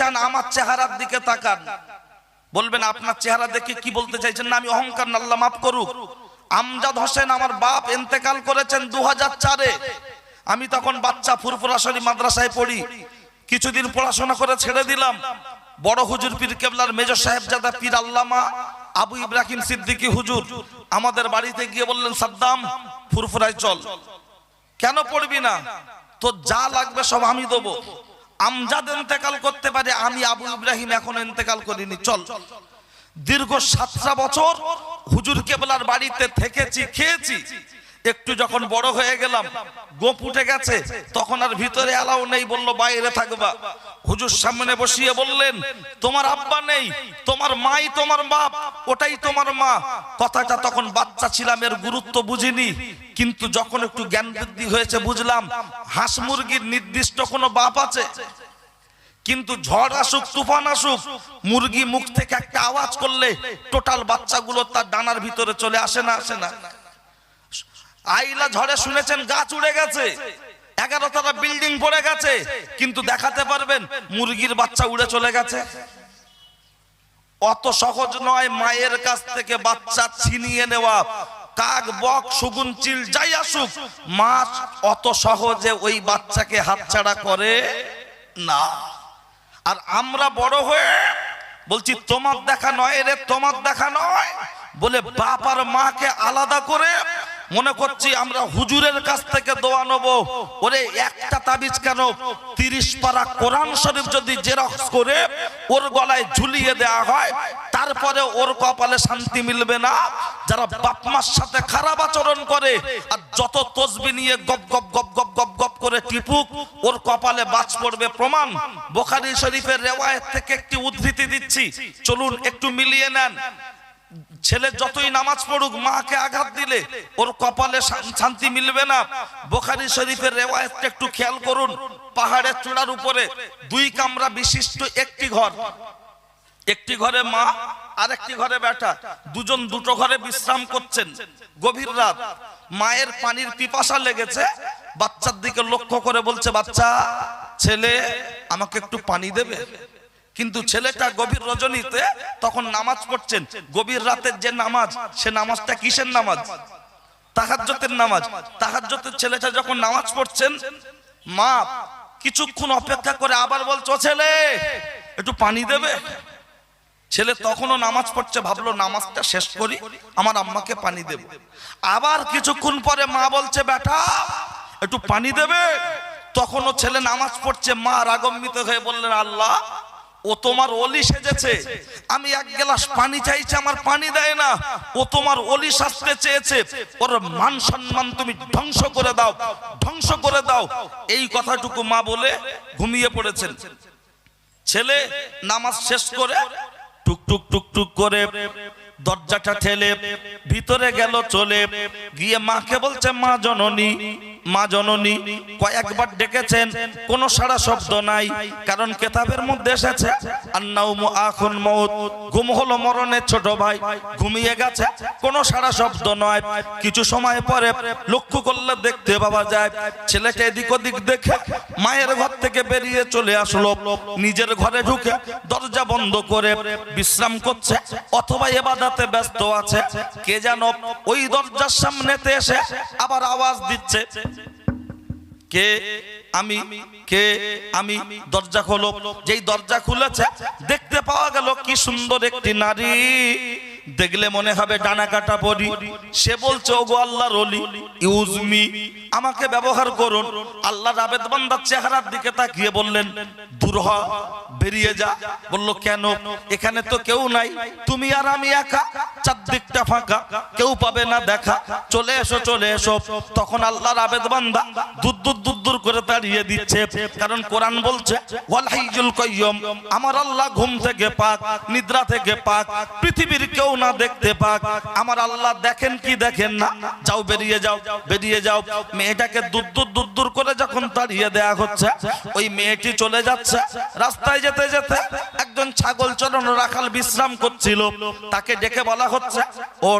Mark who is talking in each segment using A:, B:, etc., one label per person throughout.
A: চান, আমার চেহারার দিকে তাকান। বলবেন, আপনার চেহারা দেখে কি বলতে চাইছেন না? আমি অহংকার নাল্লা মাফ করুক। আমজাদ হোসেন আমার বাপ এন্তেকাল করেছেন দু চারে। আমি তখন বাচ্চা ফুরফুরাশরী মাদ্রাসায় পড়ি। কিছুদিন পড়াশোনা করে ছেড়ে দিলাম। বড় হুজুর পীর কেবলার মেজর সাহেব সাহেবজাদা পীর আল্লামা আবু ইব্রাহিম সিদ্দিকী হুজুর আমাদের বাড়িতে গিয়ে বললেন, সাদ্দাম, ফুরফুরায় চল। কেন পড়বি না? তো যা লাগবে সব আমি দেবো। আমজাদ ইন্তেকাল করতে পারে, আমি আবু ইব্রাহিম এখন ইন্তেকাল করিনি, চল। দীর্ঘ সাতটা বছর হুজুর কেবলার বাড়িতে থেকেছি, খেয়েছি। একটু যখন বড় হয়ে গেলাম, গোপ উঠে গেছে, তখন আর ভিতরে এলাও নেই, বলল, বাইরে থাকবা। হুজুর সামনে বসিয়ে বললেন, তোমার আব্বা নেই, তোমার মাই, তোমার বাপ ওটাই তোমার মা। কথাটা তখন বাচ্চা ছিলাম এর গুরুত্ব বুঝিনি। কিন্তু যখন একটু জ্ঞান বৃদ্ধি হয়েছে বুঝলাম, হাঁস মুরগির নির্দিষ্ট কোনো বাপ আছে। কিন্তু ঝড় আসুক, তুফান আসুক, মুরগি মুখ থেকে একটা আওয়াজ করলে টোটাল বাচ্চাগুলো তার ডানার ভিতরে চলে আসে না আসে না। আইলা ঝড়ে শুনেছেন, গাছ উড়ে গেছে। এগারো তলা বিল্ডিং পড়ে গেছে। কিন্তু দেখাতে পারবেন, মুরগির বাচ্চা উড়ে চলে গেছে। অত সহজ নয় মায়ের কাছ থেকে বাচ্চা ছিনিয়ে নেওয়া। কাক, বক সুগুন চিল, যাই আসুক, মা অত সহজে ওই বাচ্চাকে হাতছাড়া করে না। আর আমরা বড় হয়ে বলছি, তোমার দেখা নয় রে, তোমার দেখা নয়। বলে বাপ আর মাকে আলাদা করে মনে করছি আমরা হুজুরের কাছ থেকে দোয়া নেব। ওরে একটা তাবিজ কেন? তিরিশ পারা কোরআন শরীফ যদি জেরক্স করে ওর গলায় ঝুলিয়ে দেওয়া হয়, তারপরে ওর কপালে শান্তি মিলবে না। যারা বাপ মার সাথে খারাপ আচরণ করে আর যত তসবি নিয়ে গপ গপ গপ গপ গপ গপ করে টিপুক, ওর কপালে বাজ পড়বে প্রমাণ। বোখারি শরীফের রেওয়ায়ত থেকে একটি উদ্ধৃতি দিচ্ছি। চলুন একটু মিলিয়ে নেন। ছেলে যতই নামাজ পড়ুক, মাকে আঘাত দিলে ওর কপালে শান্তি মিলবে না। বোখারি শরীফের রেওয়ায়তটা একটু খেয়াল করুন। পাহাড়ের চূড়ার উপরে দুই কামরা বিশিষ্ট একটি ঘর। একটি ঘরে মা আর একটি ঘরে বেটা। দুজন দুটো ঘরে বিশ্রাম করছেন। গভীর রাত। মায়ের পানির পিপাসা লেগেছে। বাচ্চার দিকে লক্ষ্য করে বলছে, বাচ্চা, ছেলে, আমাকে একটু পানি দেবে? কিন্তু ছেলেটা গভীর রজনীতে তখন নামাজ পড়ছেন। গভীর রাতের যে নামাজ, সে নামাজটা কিসের নামাজ? তাহাজ্জতের নামাজ। তাহাজ্জতের ছেলেটা যখন নামাজ পড়ছেন, মা, কিছুক্ষণ অপেক্ষা করে আবার বলছো ছেলে, একটু পানি দেবে? ছেলে তখনও নামাজ পড়ছে, ভাবলো, নামাজটা শেষ করি, আমার আম্মাকে পানি দেব। আবার কিছুক্ষণ পরে মা বলছে, বেটা, একটু পানি দেবে? তখনও ছেলে নামাজ পড়ছে। মা রাগম্বিত হয়ে বললেন, আল্লাহ ও তোমার অলি সেজেছে। আমি এক গ্লাস পানি চাইছি, আমার পানি দেয় না। ও তোমার অলি শাস্তে চেয়েছে। ওর মান সম্মান তুমি ধ্বংস করে দাও, ধ্বংস করে দাও। এই কথাটুকু মা বলে ঘুমিয়ে পড়েছেন। ছেলে নামাজ শেষ করে টুক টুক টুক টুক করে দরজাটা ঠেলে ভিতরে গেল, চলে গিয়ে মাকে বলছে, মা জননী মা জননী কয়েকবার ডেকেছেন, কোনো সারা শব্দ নাই, কারণ কেতাবের মধ্যে এসেছে, আন্নাউমু ঘুম হলো মরণের ছোট ভাই, ঘুমিয়ে গেছে, কোনো সারা শব্দ নয়। কিছু সময় পরে লক্ষ্য করলে দেখতে পাওয়া যায় ছেলেকে এদিক ওদিক দেখে মায়ের ঘর থেকে বেরিয়ে চলে আসলো। নিজের ঘরে ঢুকে দরজা বন্ধ করে বিশ্রাম করছে, অথবা এবাদাতে ব্যস্ত আছে। কে যেন ওই দরজার সামনেতে এসে আবার আওয়াজ দিচ্ছে কে আমি কে আমি? দরজা খোলো। যেই দরজা খুলেছে, দেখতে পাওয়া গেল কি সুন্দর একটি নারী। দেখলে মনে হবে ডানা কাটা পরি সে বলছে, ওগো আল্লাহর অলি ইউজমি, আমাকে ব্যবহার করুন। আল্লাহ রাবেদ বান্দার চেহারার দিকে তাকিয়ে বললেন, দূর হ, বেরিয়ে যা। বলল, কেন? এখানে তো কেউ নাই। তুমি আর আমি একা। চারদিকটা ফাঁকা। কেউ পাবে না দেখা। চলে এসো চলে এসো। তখন আল্লাহর আবেদ বান্দা দুধ দুধ দুধ দূর করে দাঁড়িয়ে দিচ্ছে। কারণ কোরআন বলছে, ওয়াল হাইজুল কাইয়্যুম আমার আল্লাহ ঘুম থেকে পাক, নিদ্রা থেকে পাক। পৃথিবীর কেউ না দেখতে পাক। আমার আল্লাহ দেখেন কি দেখেন না? যাও, বেরিয়ে যাও বেরিয়ে যাও। মেয়েটাকে দূর দূর দূর করে যখন তাড়িয়ে দেয়া হচ্ছে, ওই মেয়েটি চলে যাচ্ছে। রাস্তায় যেতে যেতে একজন ছাগল চরণ রাখাল বিশ্রাম করছিল। তাকে ডেকে বলা হচ্ছে ও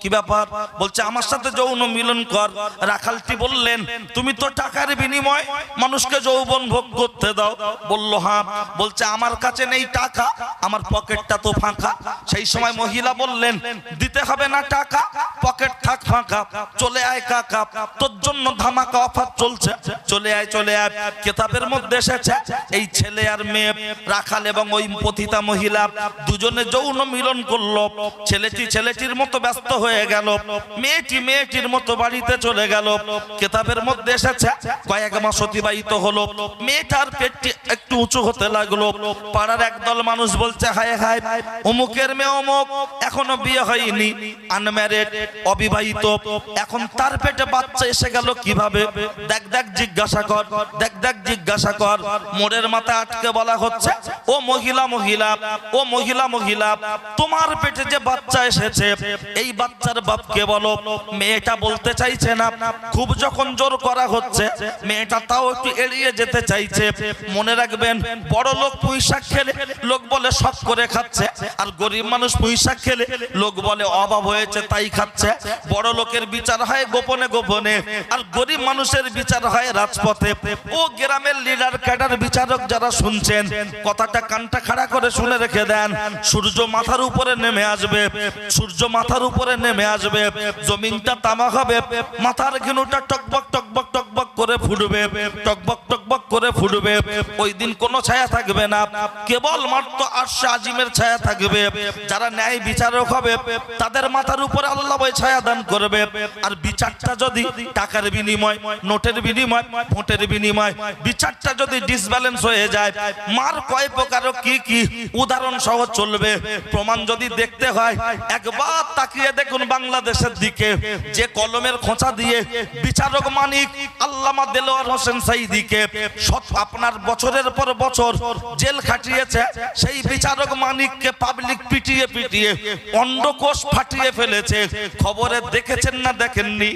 A: কি ব্যাপার? বলছে, আমার সাথে যৌন মিলন কর। রাখালটি বললেন, তুমি তো টাকার বিনিময় মানুষকে যৌবন ভোগ করতে দাও। বলল হ্যাঁ। বলছে, আমার কাছে নেই টাকা, আমার পকেটটা তো ফাঁকা। সেই সময় মহিলা বললেন, দিতে হবে না টাকা, পকেট থাক ফাঁকা, চলে আয় কাকা, তোর জন্য ধামাকা অফার চলছে। চলে আয় চলে আয়। কেতাবের মধ্যে এসেছে, এই ছেলে আর মেয়ে, রাখাল এবং ওই পতিতা মহিলা দুজনে যৌন মিলন করল। ছেলেটি ছেলেটির মতো ব্যস্ত হয়ে গেল, মেয়েটি মেয়েটির মতো বাড়িতে চলে গেল। কেতাবের মধ্যে এসেছে, কয়েক মাস অতিবাহিত হলো, মেয়েটার পেটটি একটু উঁচু হতে লাগল। পাড়ার একদল মানুষ বলছে, হায় হায়, অমুকের মেয়ে অমুক এখনও বিয়ে হয়নি। আনম্যারেড অবিবাহিত। এখন তার পেটে বাচ্চা এসে গেল কীভাবে? দেখ দেখ, জিজ্ঞাসা কর। দেখ দেখ, জিজ্ঞাসা কর। মোড়ের মাথায় আটকে বলা হচ্ছে, ও মহিলা মহিলা, ও মহিলা মহিলা, তোমার পেটে যে বাচ্চা এসেছে, এই বাচ্চার বাপকে বলো? মেয়েটা বলতে চাইছে না। খুব যখন জোর করা হচ্ছে, মেয়েটা তাও একটু এড়িয়ে যেতে চাইছে। মনে রাখবেন, বড় লোক পুঁইশাক খেলে লোক বলে শখ করে খাচ্ছে, আর গরিব মানুষ পুঁইশাক খেলে লোক বলে অভাব হয়েছে, তাই খাচ্ছে। বড় লোকের বিচার হয় গোপনে গোপনে, আর গরিব মানুষের বিচার হয় রাজপথে। ও গ্রামের লিডার ক্যাডার বিচারক যারা শুনছেন, কথাটা কানটা খাড়া করে শুনে রেখে দেন। সূর্য মাথার উপরে নেমে আসবে, সূর্য মাথার উপরে নেমে আসবে, জমিনটা তামা হবে, মাথার ঘিনুটা টকবক টকবক টকবক করে ফুটবে টকবক টকবক করে ফুটবে ওই দিন কোনো ছায়া থাকবে না। কেবল মাত্র আরশে আজিমের ছায়া থাকবে। যারা ন্যায় বিচারক হবে, তাদের মাথার উপরে আল্লাহ ওই ছায়া দান করবে। আর বিচারটা যদি টাকার বিনিময়, নোটের বিনিময় ভোটের বিনিময়, বিচারটা যদি ডিসব্যালেন্স হয়ে যায়, মার কয় প্রকার কি কি উদাহরণ সহ চলবে। প্রমাণ যদি দেখতে হয়, একবার তাকিয়ে দেখুন বাংলাদেশের দিকে। যে কলমের খোঁচা দিয়ে বিচারক মানিক, আল্লামা দেলোয়ার হোসেন সাইদিকে। আপনার বছরের পর বছর জেল খাটিয়েছে, সেই বিচারক মানিককে পাবলিক পিটিয়ে পিটিয়ে অন্ডকোষ ফাটিয়ে ফেলেছে। খবরে দেখেছেন না দেখেননি?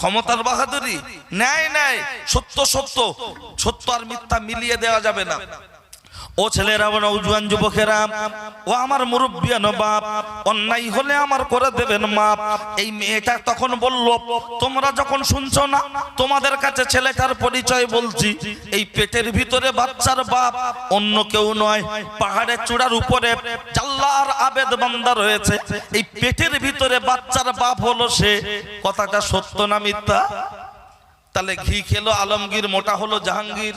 A: ক্ষমতার বাহাদুরি? ন্যায় ন্যায়। সত্য সত্য। সত্য আর মিথ্যা মিলিয়ে দেওয়া যাবে না। ও ছেলেরা, ও নৌজওয়ান যুবকেরা, ও আমার মুরব্বিয়ান বাপ অন্যায় হলে আমার করে দেবেন মাপ। এই মেয়েটা তখন বলল, তোমরা যখন শুনছো না, তোমাদের কাছে ছেলেটার পরিচয় বলছি। এই পেটের ভিতরে বাচ্চার বাপ, অন্য কেউ নয়। পাহাড়ের চূড়ার উপরে জাল্লার আবেদ বান্দা রয়েছে। এই পেটের ভিতরে বাচ্চার বাপ হলো সে। কথাটা সত্য না মিথ্যা? তাহলে ঘি খেলো আলমগীর, মোটা হলো জাহাঙ্গীর।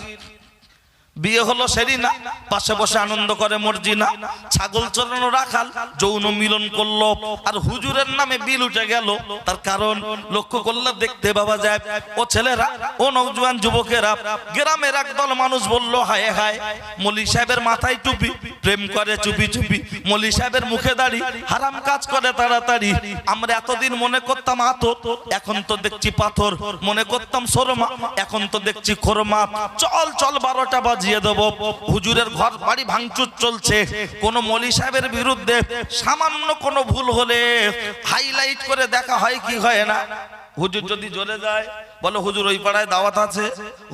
A: বিয়ে হলো সেরি না, পাশে বসে আনন্দ করে মর্জিনা। ছাগল চড়ানো রাখাল, যৌন মিলন করল, আর হুজুরের নামে বিল উঠে গেল। তার কারণ লক্ষ্য করলে দেখতে পাওয়া যায়, ও ছেলেরা, ও নৌজওয়ান যুবকেরা, গ্রামের একদল মানুষ বলল, হায় হায়, মলি সাহেবের মাথায় টুপি, প্রেম করে চুপি চুপি। মলি সাহেবের মুখে দাড়ি, হারাম কাজ করে তাড়াতাড়ি। আমরা এতদিন মনে করতাম আতো এখন তো দেখছি পাথর। মনে করতাম সরমা, এখন তো দেখছি খোরমা চল চল, বারোটা বাজিয়ে দেবো। হুজুরের ঘর বাড়ি ভাঙচুর চলছে। কোন মলি সাহেবের বিরুদ্ধে সামান্য কোনো ভুল হলে হাইলাইট করে দেখা হয় কি হয় না? হুজুর যদি জ্বলে যায়, বলে হুজুর ওই পাড়ায় দাওয়াত আছে।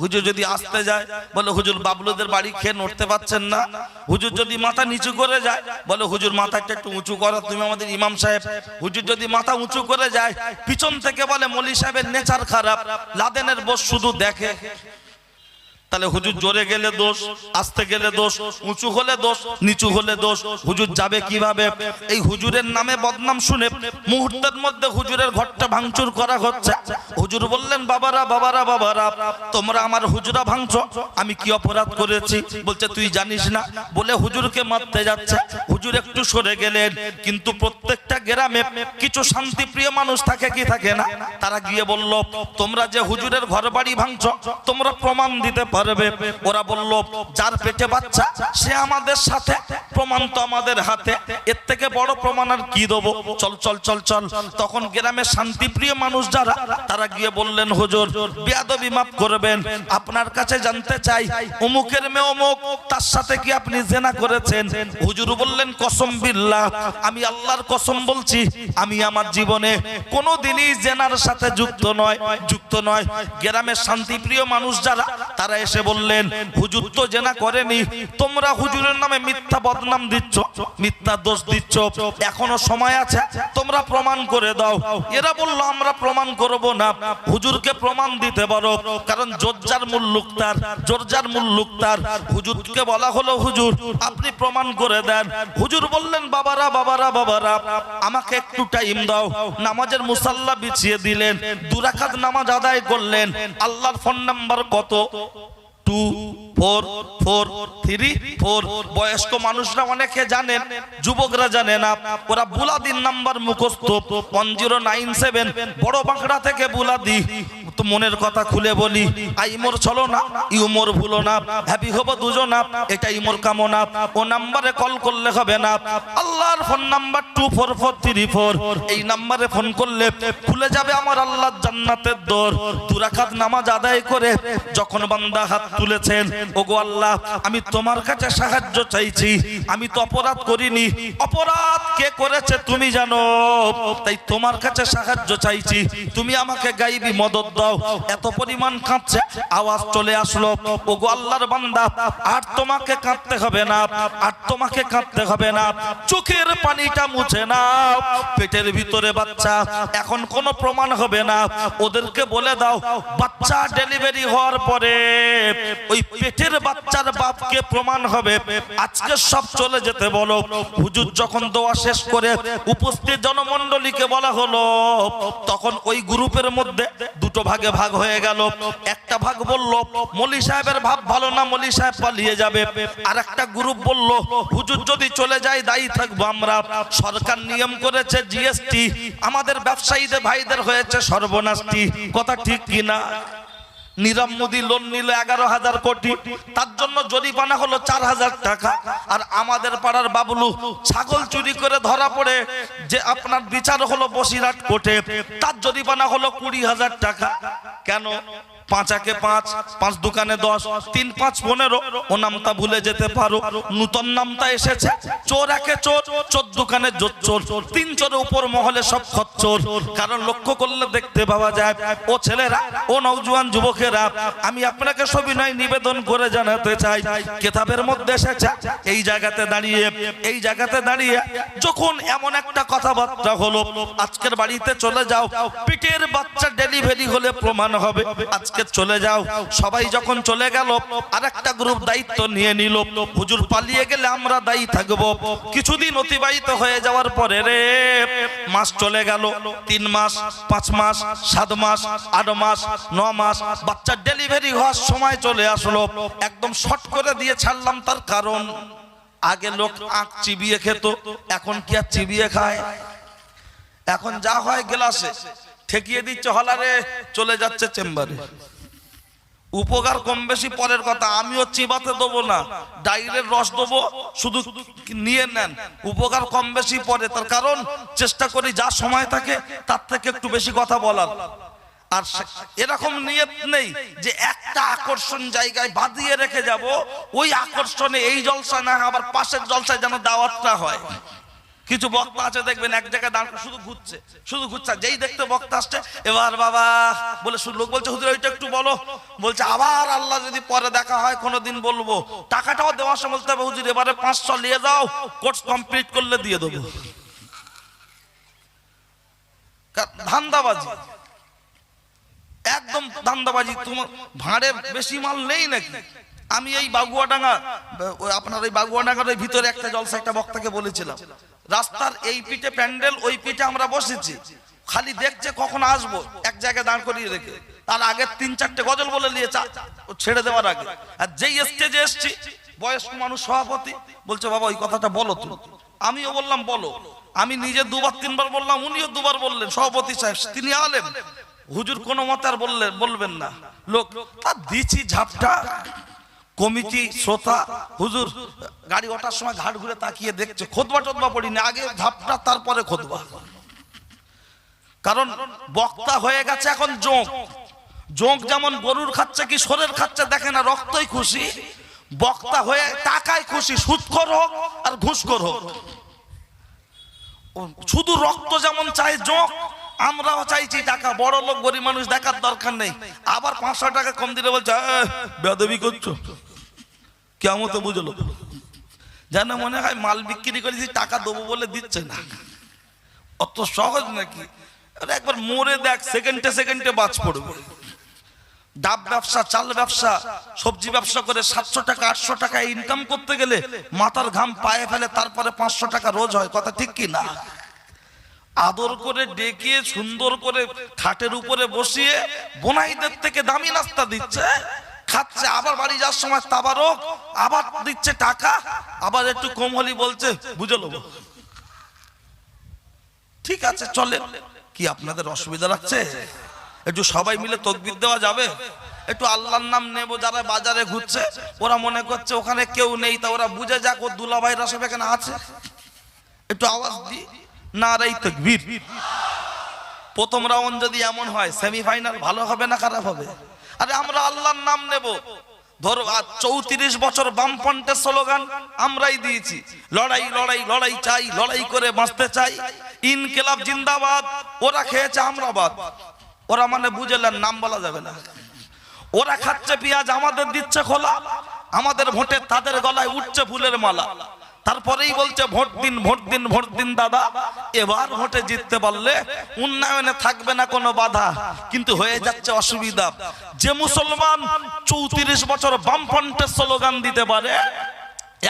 A: হুজুর যদি আসতে যায়, বলে হুজুর বাবলুদের বাড়ি খেয়ে নড়তে পারছেন না। হুজুর যদি মাথা নিচু করে যায়, বলে হুজুর মাথাটা একটু উঁচু করো, তুমি আমাদের ইমাম সাহেব। হুজুর যদি মাথা উঁচু করে যায়, পিছন থেকে বলে মলি সাহেবের নেচার খারাপ, লাদেনের বোস শুধু দেখে। তাহলে হুজুর জোরে গেলে দোষ, আসতে গেলে দোষ, উঁচু হলে দোষ, নিচু হলে দোষ, হুজুর যাবে কীভাবে? এই হুজুরের নামে বদনাম শুনে মুহূর্তের মধ্যে হুজুরের ঘরটা ভাঙচুর করা হচ্ছে। হুজুর বললেন, বাবারা বাবারা বাবারা, তোমরা আমার হুজুরা ভাঙছো, আমি কি অপরাধ করেছি? বলছে, তুই জানিস না? বলে হুজুরকে মারতে যাচ্ছে। হুজুর একটু সরে গেলেন, কিন্তু প্রত্যেকটা গ্রামে কিছু শান্তিপ্রিয় মানুষ থাকে কি থাকে না? তারা গিয়ে বলল, তোমরা যে হুজুরের ঘর বাড়ি ভাঙছো, তোমরা প্রমাণ দিতে পারো। পারবে ওরা বলল যার পেটে বাচ্চা সে আমাদের সাথে প্রমাণ তো আমাদের হাতে। এর থেকে বড় প্রমাণ আর কি দেবো? চল চল চল চল। তখন গ্রামের শান্তিপ্রিয় মানুষ যারা, তারা গিয়ে বললেন, হুজুর, বিয়াদবি মাফ করবেন। আপনার কাছে জানতে চাই, অমুকের মেয়ে অমুক, তার সাথে কি আপনি জেনা করেছেন? হুজুর বললেন, কসম বিল্লাহ, আমি আল্লাহর কসম বলছি, আমি আমার জীবনে কোনো দিনই জেনার সাথে যুক্ত নয় যুক্ত নয়। গ্রামের শান্তিপ্রিয় মানুষ যারা, তারা এসে বললেন, হুজুর তো জেনা করেনি, তোমরা হুজুরের নামে মিথ্যা বদনাম দিচ্ছ, মিথ্যা দোষ দিচ্ছ, এখনও সময় আছে, তোমরা প্রমাণ করে দাও। এরা বলল, আমরা প্রমাণ করব না। হুজুরকে প্রমাণ দিতে পারো, কারণ জোরজার মুল্লুক তার, জোরজার মুল্লুক তার। হুজুরকে বলা হলো, হুজুর, আপনি প্রমাণ করে দেন। হুজুর বললেন, বাবারা বাবারা বাবারা, আমাকে একটু টাইম দাও। নামাজের মুসাল্লা বিছিয়ে দিলেন, দুরাকাত নামাজ আদায় করলেন। আল্লাহর ফোন নাম্বার কত? Two four four, three, four. বয়স্ক মানুষরা অনেকে জানেন, যুবকরা জানে না। ওরা বুলাদিন নাম্বার মুখস্থ ওয়ান জিরো নাইন সেভেন। বড় বাঁকড়া থেকে বুলাদি। তো মনের কথা খুলে বলি, আই মোর চলো না ইউ মোর ভুলো না, হ্যাপি হব দুজনা এটাই মোর কামনা। ও নাম্বারে কল করলে হবে না। আল্লাহর phone number two four four three four. এই নাম্বারে ফোন করলে খুলে যাবে আমার আল্লাহর জান্নাতের দোর। দুরাকাত নামাজ আদায় করে যখন বান্দা হাত তুলেছেন ওগো আল্লাহ, আমি তোমার কাছে সাহায্য চাইছি। আমি তো অপরাধ করিনি। অপরাধ কে করেছে তুমি জানো? তাই তোমার কাছে সাহায্য চাইছি। তুমি আমাকে গাইবি মদত দাও। এত পরিমাণ কাঁদছে, আওয়াজ চলে আসলো। ওগো আল্লাহর বান্দা, আর তোমাকে কাঁদতে হবে না, আর তোমাকে কাঁদতে হবে না। চোখের পানিটা মুছে না পেটের ভিতরে বাচ্চা, এখন কোনো প্রমাণ হবে না। ওদেরকে বলে দাও, বাচ্চা ডেলিভারি হওয়ার পরে ওই পেটের বাচ্চার বাপকে প্রমাণ হবে। আজকে সব চলে যেতে বলো। হুজুর যখন দোয়া শেষ করে উপস্থিত জনমণ্ডলীকে বলা হলো, তখন ওই গ্রুপের মধ্যে দুটো ভাগে ভাগ হয়ে গেল। একটা ভাগ বলল, মলি সাহেবের ভাব ভালো না, মলি সাহেব পালিয়ে যাবে। আর একটা গ্রুপ বলল, হুজুর যদি চলে যায়, দায়ী থাকব আমরা। সরকার নিয়ম করেছে জিএসটি। আমাদের ব্যবসায়ীদের ভাইদের হয়েছে সর্বনাশটি। কথা ঠিক কিনা? নীরব মোদী লোন নিল এগারো হাজার কোটি। তার জন্য জরিমানা হলো চার হাজার টাকা। আর আমাদের পাড়ার বাবলু ছাগল চুরি করে ধরা পড়ে, যে আপনার বিচার হলো বসিরহাট কোর্টে। তার জরিমানা হলো কুড়ি হাজার টাকা। কেন? পাঁচাকে পাঁচ পাঁচ দোকানে দশ, তিন পাঁচ পনেরো। ও নামটা ভুলে যেতে পারো। নূতন নামটা এসেছে। চোর একে চোর চোর দোকানে জোর চোর। তিন চোর উপর মহলে সব খচ্চর কারণ লক্ষ্য করলে দেখতে পাওয়া যায়, ও ছেলেরা, ও নওজোয়ান যুবকেরা, আমি আপনাকে সবিনয় নিবেদন করে জানাতে চাই। কেতাবের মধ্যে এসেছে, এই জায়গাতে দাঁড়িয়ে, এই জায়গাতে দাঁড়িয়ে যখন এমন একটা কথাবার্তা হলো, আজকের বাড়িতে চলে যাও, পিটের বাচ্চা ডেলিভারি হলে প্রমাণ হবে। আজকে চলে যাও। সবাই যখন চলে গেল আর একটা গ্রুপ দায়িত্ব নিয়ে নিল। হুজুর পালিয়ে গেলে আমরা দায়ী থাকব। কিছুদিন অতিবাহিত হয়ে যাওয়ার পরে রে, মাস চলে গেল। তিন মাস, পাঁচ মাস, সাত মাস, আট মাস, ন মাস বাচ্চার ডেলিভারি হওয়ার সময় চলে আসলো। একদম শর্ট করে দিয়ে ছাড়লাম তার কারণ। আগে লোক আঁক চিবিয়ে খেত, এখন কি আর চিবিয়ে খায়? এখন যা হয় গ্লাসে। ঠেকিয়ে দিচ্ছে হলারে, চলে যাচ্ছে চেম্বারে। উপকার কম বেশি পরের কথা, আমিও চিবাতে দেবো না ডাইরের রস দেবো, শুধু নিয়ে নেন। উপকার কম বেশি পরে, তার কারণ চেষ্টা করি, যা সময় থাকে, তার থেকে একটু বেশি কথা বলার। আর এরকম নিয়ত নেই যে একটা আকর্ষণ জায়গায় বাঁধিয়ে রেখে যাব, ওই আকর্ষণে এই জলসা না আবার পাশের জলসায় যেন দাওয়াতটা হয়। কিছু বক্তা আছে, দেখবেন এক জায়গায় দাঁড় শুধু ঘুরছে শুধু ঘুরছে। যেই দেখতে বক্তা আসছে, এবার বাবা বলে লোক বলছে, হুজুর, ওইটা একটু বলো। বলছে, আবার আল্লাহ যদি পরে দেখা হয়, কোনোদিন বলব। টাকাটাও দেওয়ার সময় বলতে হবে, হুজুর, এবারে পাঁচশো নিয়ে যাও, কোর্স কমপ্লিট করলে দিয়ে দেবো। ধান্দাবাজি। একদম ধান্দাবাজি। তোমার ভাঁড়ে বেশি মাল নেই নাকি? আমি এই বাগুয়াডাঙ্গা আপনার ওই বাগুয়াডাঙ্গার ভিতরে একটা জলসা একটা বক্তাকে বলেছিলাম। রাস্তার এই পিঠে প্যান্ডেল, ওই পিঠে আমরা বসেছি। খালি দেখছে কখন আসব, এক জায়গায় দাঁড় করিয়ে রেখে। তার আগে তিন চারটে গজল বলে নিয়েছে ছেড়ে দেওয়ার আগে। আর যেই স্টেজে এসছি, বয়স্ক মানুষ সভাপতি বলছে, বাবা, ওই কথাটা বলো তুমি। আমিও বললাম, বলো। আমি নিজে দুবার, তিনবার বললাম, উনিও দুবার বললেন, সভাপতি সাহেব, তিনি আলেন হুজুর কোনো মতে আর বললে বলবেন না। লোক, তা দিছি ঝাপটা। কমিটি, শ্রোতা, হুজুর, গাড়ি ওঠার সময় ঘাট ঘুরে তাকিয়ে দেখছে, খোদবা টোদবা পড়িনি, আগে ঝাপটা তারপরে খোদবা। কারণ বক্তা হয়ে গেছে এখন জোঁক। জোঁক যেমন গরুর খাচ্ছে কি সোরের খাচ্ছে, দেখে না, রক্তই খুশি। বক্তা হয়ে টাকায় খুশি, সুৎখর হোক আর ঘুষখোর হোক। শুধু রক্ত যেমন চাই জোঁক আমরাও চাইছি টাকা, বড় লোক, গরিব মানুষ দেখার দরকার নেই। আবার পাঁচশো টাকা কম দিলে বলছে বেদবি করছ? কেমন তো বুঝলো। যেন মনে হয় মাল বিক্রি করেছি টাকা দেবো বলে দিচ্ছে না। অত সহজ নাকি? একবার মরে দেখ, সেকেন্ডে সেকেন্ডে বাজ পড়বে। ডাব ব্যবসা, চাল ব্যবসা, সবজি ব্যবসা করে সাতশো টাকা, আটশো টাকা ইনকাম করতে গেলে মাথার ঘাম পায়ে ফেলে তারপরে পাঁচশো টাকা রোজ হয়, কথা ঠিক কি না? আদর করে ডেকে সুন্দর করে খাটের উপরে বসিয়ে বোনাইদের থেকে দামি নাস্তা দিচ্ছে। খাচ্ছে, আবার বাড়ি যাওয়ার সময় তাবারক, আবার দিচ্ছে টাকা, আবার একটু কম হলি বলছে, বুঝে নেব। ঠিক আছে, চলে। কি আপনাদের অসুবিধা লাগছে? একটু সবাই মিলে তকবির দেওয়া যাবে? একটু আল্লাহর নাম নেব যারা বাজারে ঘুরছে, ওরা মনে করছে ওখানে কেউ নেই, তা ওরা বুঝে যাক ও দুলাভাইরা সব এখানে আছে। একটু আওয়াজ দি না রাই তকবির। প্রথম রাউন্ড যদি এমন হয়, সেমিফাইনাল ভালো হবে না খারাপ হবে? আরে আমরা আল্লাহর নাম নেব। ধরো, আজ চৌত্রিশ বছর বামপন্থের স্লোগান আমরাই দিয়েছি। লড়াই লড়াই লড়াই চাই, লড়াই করে বাঁচতে চাই। ইনকেলাব জিন্দাবাদ, ওরা খেয়েছে আমরাবাদ। ওরা মানে বুঝলেন নাম বলা যাবে না। ওরা খাচ্ছে পেঁয়াজ, আমাদের দিচ্ছে খোলা। আমাদের ভোটে তাদের গলায় উঠছে ফুলের মালা। তারপরেই বলছে, ভোট দিন ভোট দিন ভোট দিন, দাদা। এবার ভোটে জিততে পারলে উন্নয়নে থাকবে না কোনো বাধা, কিন্তু হয়ে যাচ্ছে অসুবিধা। যে মুসলমান চৌত্রিশ বছর বামফ্রন্টের স্লোগান দিতে পারে,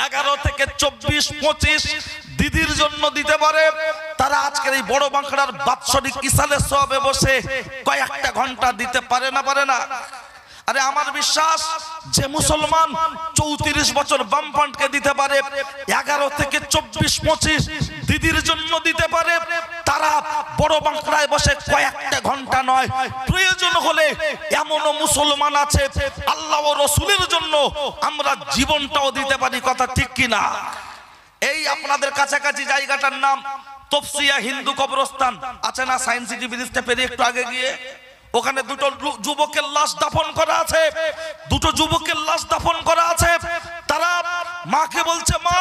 A: এগারো থেকে চব্বিশ, পঁচিশ দিদির জন্য দিতে পারে, তারা আজকের এই বড় বাঁকড়ার বাৎসরিক ইসালের সবে বসে কয়েকটা ঘণ্টা দিতে পারে না পারে না। আরে আমার বিশ্বাস যে মুসলমান চৌত্রিশ বছর বামফ্রন্টকে দিতে পারে, এগারো থেকে চব্বিশ, পঁচিশ দিদির জন্য দিতে পারে, তারা বড় বাংলায় বসে কয়েকটা ঘণ্টা নয়। প্রয়োজন হলে এমনও মুসলমান আছে, আল্লাহ ও রসুলের জন্য আমরা জীবনটাও দিতে পারি কথা ঠিক কিনা? এই আপনাদের কাছাকাছি জায়গাটার নাম তফসিয়া হিন্দু কবরস্থান। আছে না সায়েন্স সিটি ব্রিজটা পেরিয়ে একটু আগে গিয়ে? ওখানে দুটো যুবকের লাশ দাফন করা আছে। দুটো যুবকের লাশ দাফন করা আছে। তারা মাকে বলছে, মা,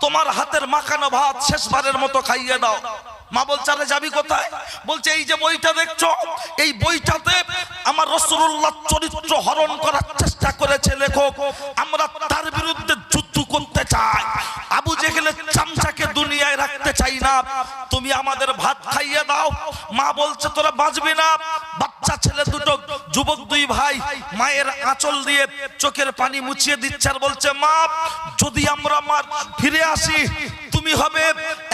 A: তোমার হাতের মাখানো ভাত শেষবারের মতো খাইয়ে দাও। মা বলছে, আরে যাবি কোথায়? বলছে, এই যে বইটা দেখছ, এই বইটাতে আমার রসুল্লাহ চরিত্র হরণ করার চেষ্টা করেছে লেখক। আমরা তার বিরুদ্ধে যুদ্ধ করতে চাই। আবু জেহেলের চামচাকে দুনিয়ায় রাখতে চাই না। তুমি আমাদের ভাত খাইয়ে দাও। মা বলছে, তোরা বাঁচবি না। বাচ্চা ছেলে দুটো, যুবক দুই ভাই, মায়ের আঁচল দিয়ে চোখের পানি মুছিয়ে দিচ্ছে আর বলছে মা যদি আমরা মার, ফিরে আসি, তুমি হবে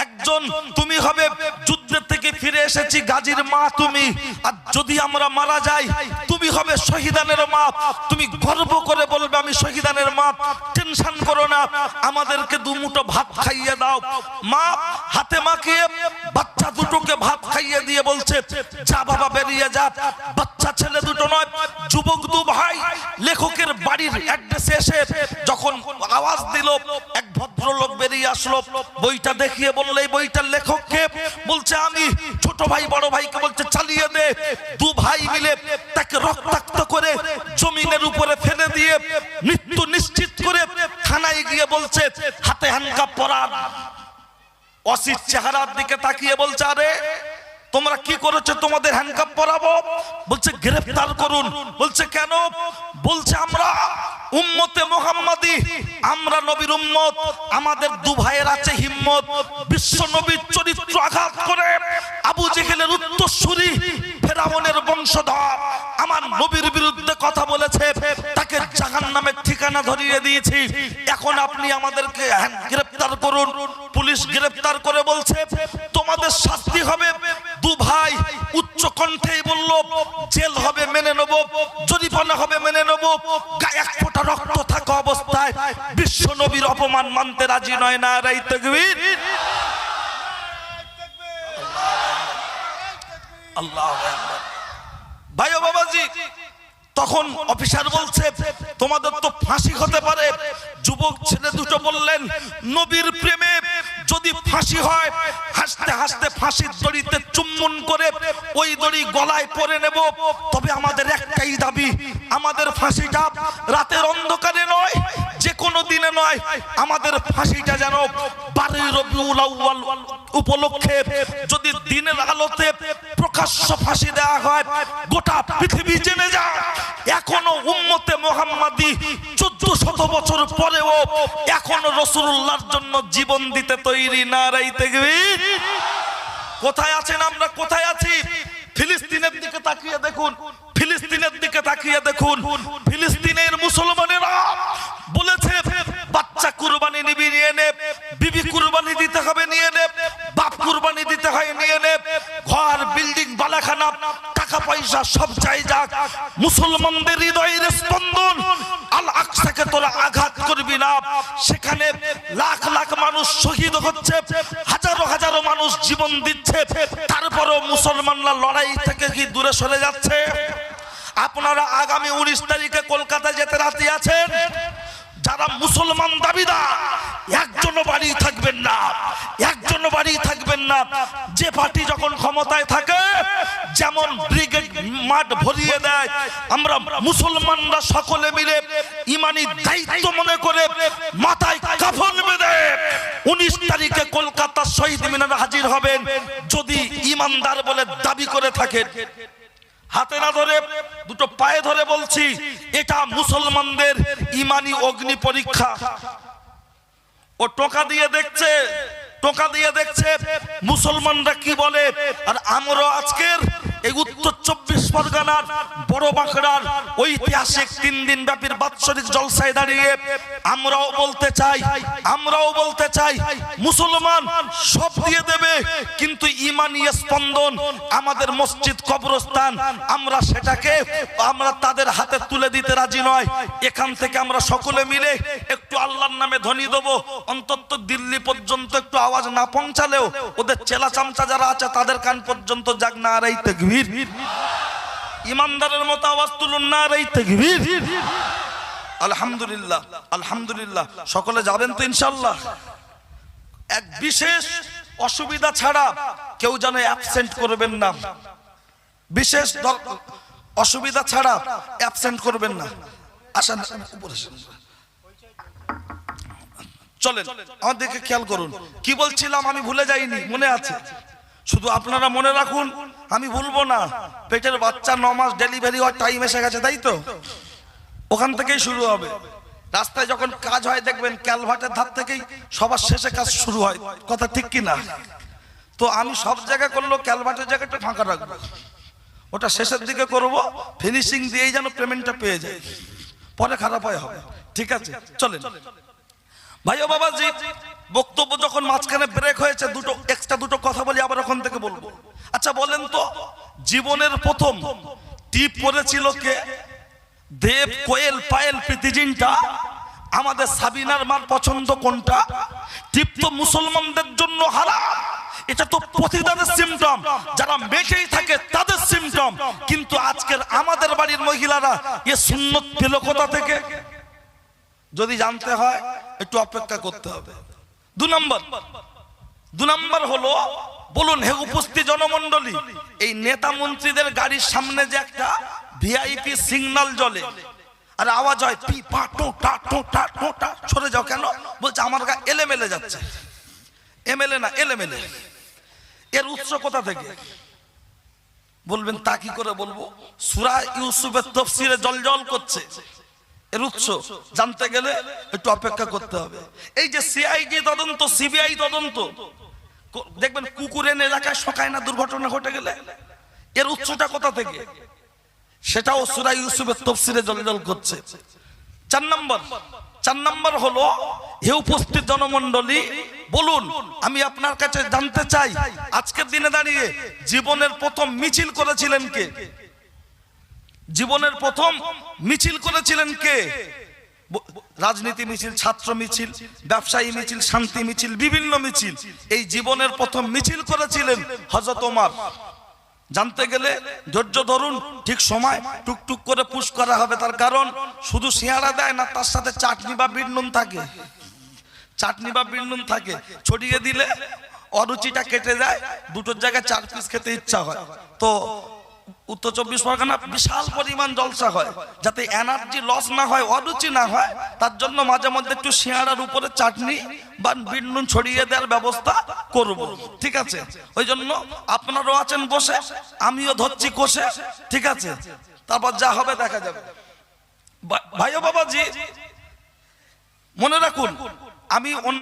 A: একজন, তুমি হবে যুদ্ধের থেকে ফিরে এসেছি, গাজীর মা তুমি। আর যদি আমরা মারা যাই, তুমি হবে শহীদানের মা। তুমি গর্ব করে বলবে, আমি শহীদানের মা। টেনশন করো না, আমাদেরকে দু মুঠো ভাত খাইয়ে দাও। মা হাতে মাখিয়ে বাচ্চা দুটোকে ভাত খাইয়ে দিয়ে বলছে, যা বাবা, বেরিয়ে যা। বাচ্চা ছেলে দুটো নয় যুবক দু ভাই লেখকের বাড়ির অ্যাড্রেসে এসে যখন আওয়াজ দিল, এক ভদ্রলোক বেরিয়ে আসলো। বইটা দেখিয়ে বললে, এই বইটার লেখককে? বলছে, আমি ছোট ভাই, বড় ভাইকে বলছে, চালিয়ে দে। দু ভাই মিলে তাকে রক্তাক্ত করে জমিনের উপরে ফেলে দিয়ে মৃত্যু নিশ্চিত করে থানায় গিয়ে বলছে, হাতে হ্যান্ডকাপ পরা। অসিত চেহারার দিকে তাকিয়ে বলছে, আরে তোমরা কি করেছ? তোমাদের হ্যান্ডকাপ পরাবো? বলছে, গ্রেফতার করুন। বলছে, কেন? বলছে, আমরা উম্মতে মোহাম্মদী, আমরা নবীর উম্মত, আমাদের দু ভাইয়ের আছে হিম্মত। বিশ্ব নবীর চরিত্র আঘাত করে আবু জেহেলের উত্তরসূরি ফেরাউনের বংশধর আমার নবীর বিরুদ্ধে কথা বলেছে, তাকে জাহান নামের ঠিকানা ধরিয়ে দিয়েছি। এখন আপনি আমাদেরকে গ্রেফতার করুন। পুলিশ গ্রেফতার করে বলছে, তোমাদের শাস্তি হবে উচ্চ কণ্ঠেই বলল, জেল হবে মেনে নেব, জরিমানা হবে মেনে নেব। গায়ে এক ফোঁটা রক্ত থাকা অবস্থায় বিশ্ব নবীর অপমান মানতে রাজি নয় না রাই তকবীর? আল্লাহ। ভাই বাবাজি, তখন অফিসার বলছে, তোমাদের তো ফাঁসি হতে পারে। যুবক ছেলে দুটো বললেন, নবীর প্রেমে যদি ফাঁসি হয়, হাসতে হাসতে ফাঁসির দড়িতে চুম্বন করে ওই দড়ি গলায় পরে নেব। তবে আমাদের একটাই দাবি, আমাদের ফাঁসিটা রাতের অন্ধকারে নয়, যে কোনো দিনে নয়। আমাদের ফাঁসিটা যেন উপলক্ষে যদি দিনের আলোতে প্রকাশ্য ফাঁসি দেওয়া হয়, গোটা পৃথিবী জেনে যায় এখনও উম্মতে মোহাম্মদী চোদ্দ শত বছর পরেও এখনও রসুল্লাহর জন্য জীবন দিতে তৈরি না, রাইতে কোথায় আছেন আমরা? কোথায় আছি? ফিলিস্তিনের দিকে তাকিয়ে দেখুন। ফিলিস্তিনের দিকে তাকিয়ে দেখুন। ফিলিস্তিনের মুসলমানেরা বলেছে, বাচ্চা কুরবানি নিবি, নিয়ে নে। বিবি কুরবানি দিতে হবে, নিয়ে নে। বাপ কুরবানি দিতে হয়, নিয়ে নে। ঘর, বিল্ডিং, বালাখানা। পয়সা সব চাই যাক মুসলমানদের হৃদয়ের স্পন্দন। আল আকসাকে তোরা আঘাত করবি না। সেখানে লাখ লাখ মানুষ শহীদ হচ্ছে, হাজারো হাজারো মানুষ জীবন দিচ্ছে। তারপরও মুসলমানরা লড়াই থেকে কি দূরে সরে যাচ্ছে? আপনারা আগামী উনিশ তারিখে কলকাতা যেতে রাতি আছেন? যারা মুসলমান দাবিদার, একজনও বাড়ি থাকবেন না, একজনও বাড়ি থাকবেন না। যে পার্টি যখন ক্ষমতায় থাকে, যেমন ব্রিগেড মাঠ ভরিয়ে দেয়, আমরা মুসলমানরা সকলে মিলে ইমানি দায়িত্ব মনে করে মাথায় কাফন বেঁধে উনিশ তারিখে কলকাতার শহীদ মিনারে হাজির হবেন। যদি ইমানদার বলে দাবি করে থাকেন, হাতে না ধরে দুটো পায়ে ধরে বলছি এটা মুসলমানদের ইমানি অগ্নি পরীক্ষা। ও টোকা দিয়ে দেখছে, টোকা দিয়ে দেখছে, মুসলমানরা কি বলে? আর আমরা আজকের এই উত্তর চব্বিশ পরগনার বড় বাঁকড়ার ঐতিহাসিক তিন দিন ব্যাপীর বাৎসরিক জলসায় দাঁড়িয়ে আমরাও বলতে চাই, আমরাও বলতে চাই, মুসলমান সব দিয়ে দেবে, কিন্তু স্পন্দন আমাদের মসজিদ কবরস্থান, আমরা সেটাকে, আমরা তাদের হাতে তুলে দিতে রাজি নয়। এখান থেকে আমরা সকলে মিলে একটু আল্লাহর নামে ধ্বনি দেবো। অন্তত দিল্লি পর্যন্ত একটু আওয়াজ না পৌঁছালেও ওদের চেলা চামচা যারা আছে তাদের কান পর্যন্ত যাক না আর এই তকবীর। ইমানদারের মতো আওয়াজ তুলুন না আর এই তকবীর। আলহামদুলিল্লাহ আলহামদুলিল্লাহ। সকলে যাবেন তো ইনশাল্লাহ এক বিশেষ অসুবিধা ছাড়া কেউ যেন অ্যাবসেন্ট করবেন না। বিশেষ অসুবিধা ছাড়া অ্যাবসেন্ট করবেন না। আসেন, উপরে চলেন আমার দিকে খেয়াল করুন। কি বলছিলাম আমি ভুলে যাইনি, মনে আছে? শুধু আপনারা মনে রাখুন, আমি ভুলবো না। পেটের বাচ্চা ন মাস ডেলিভারি হওয়ার টাইম এসে গেছে, তাই তো? ওখান থেকেই শুরু হবে। রাস্তায় যখন কাজ হয়, দেখবেন ক্যালভাটের ধার থেকেই সবার শেষে কাজ শুরু হয়। কথা ঠিক কি না? তো আমি সব জায়গায় করলেও ক্যালভাটের জায়গাটা ফাঁকা রাখব। ওটা শেষের দিকে করব ফিনিশিং দিয়েই যেন পেমেন্টটা পেয়ে যায়। পরে খারাপ হয় হবে। ঠিক আছে, চলেন। ভাই ও বাবাজি, বক্তব্য যখন মাঝখানে ব্রেক হয়েছে, দুটো এক্সট্রা দুটো কথা বলি, আবার ওখান থেকে বলব। আচ্ছা বলেন তো, জীবনের প্রথম টিপ পড়েছিল কে? দেব, কোয়েল, পায়েল, প্রীতিজিনটা। আমাদের সাবিনার মার পছন্দ কোনটা? টিপ তো মুসলমানদের জন্য হারাম। এটা তো প্রতিদানের সিমটম যারা মেটেই থাকে, তাদের সিমটম কিন্তু আজকের আমাদের বাড়ির মহিলারা, এ সুন্নত পেল থেকে? যদি জানতে হয়, একটু অপেক্ষা করতে হবে। দু নম্বর। দু নম্বর হলো, বলুন হে উপস্থিত জনমন্ডলী এই নেতা মন্ত্রীদের গাড়ির সামনে যে একটা ভিআইপি সিগন্যাল জ্বলে। আর আওয়াজ হয়, পি, পা, টো, টা টো টা টো, টা, সরে যাও কেন? বলছে, আমার গা এলেমেলে যাচ্ছে। এমএলএ না, এলেমেলে। এর উৎস কোথা থেকে? বলবেন, তা কি করে বলব? সুরা ইউসুফের তফসিরে জল জল করছে। এর উৎস জানতে গেলে একটু অপেক্ষা করতে হবে। এই যে সিআইডি তদন্ত সিবিআই তদন্ত দেখবেন কুকুরের এলাকায় সকায় না, দুর্ঘটনা ঘটে গেলে? এর উৎসটা কোথা থেকে? সেটাও সুরা ইউসুফের তফসিরে জলজল করছে। চার নম্বর চার নম্বর হলো, হে উপস্থিত জনমন্ডলী বলুন, আমি আপনার কাছে জানতে চাই, আজকের দিনে দাঁড়িয়ে জীবনের প্রথম মিছিল করেছিলেন কে? জীবনের প্রথম মিছিল করেছিলেন কে? রাজনীতি মিছিল, ছাত্র মিছিল, ব্যবসায়ী মিছিল, শান্তি মিছিল, বিভিন্ন মিছিল। এই জীবনের প্রথম মিছিল করেছিলেন হজরত ওমর। জানতে গেলে ধৈর্য ধরুন, ঠিক সময় টুকটুক করে পুশ করা হবে তার কারণ শুধু সিয়ারা দেয় না, তার সাথে চাটনি বা বিট নুন থাকে। চাটনি বা বিট নুন থাকে। ছড়িয়ে দিলে অরুচিটা কেটে যায়, দুটোর জায়গায় চার পিস খেতে ইচ্ছা হয়। তো উত্তর চব্বিশ পরগনা বিশাল পরিমাণ জলসা হয়। যাতে এনার্জি লস না হয়, অরুচি না হয়, তার জন্য মাঝে মধ্যে একটু শিয়াড়ার উপরে চাটনি বা বিট নুন ছড়িয়ে দেওয়ার ব্যবস্থা করব। ঠিক আছে? ওই জন্য আপনারাও আছেন বসে আমিও ধরছি কষে। ঠিক আছে? তারপর যা হবে দেখা যাবে। ভাই ও বাবাজি, মনে রাখুন, আমি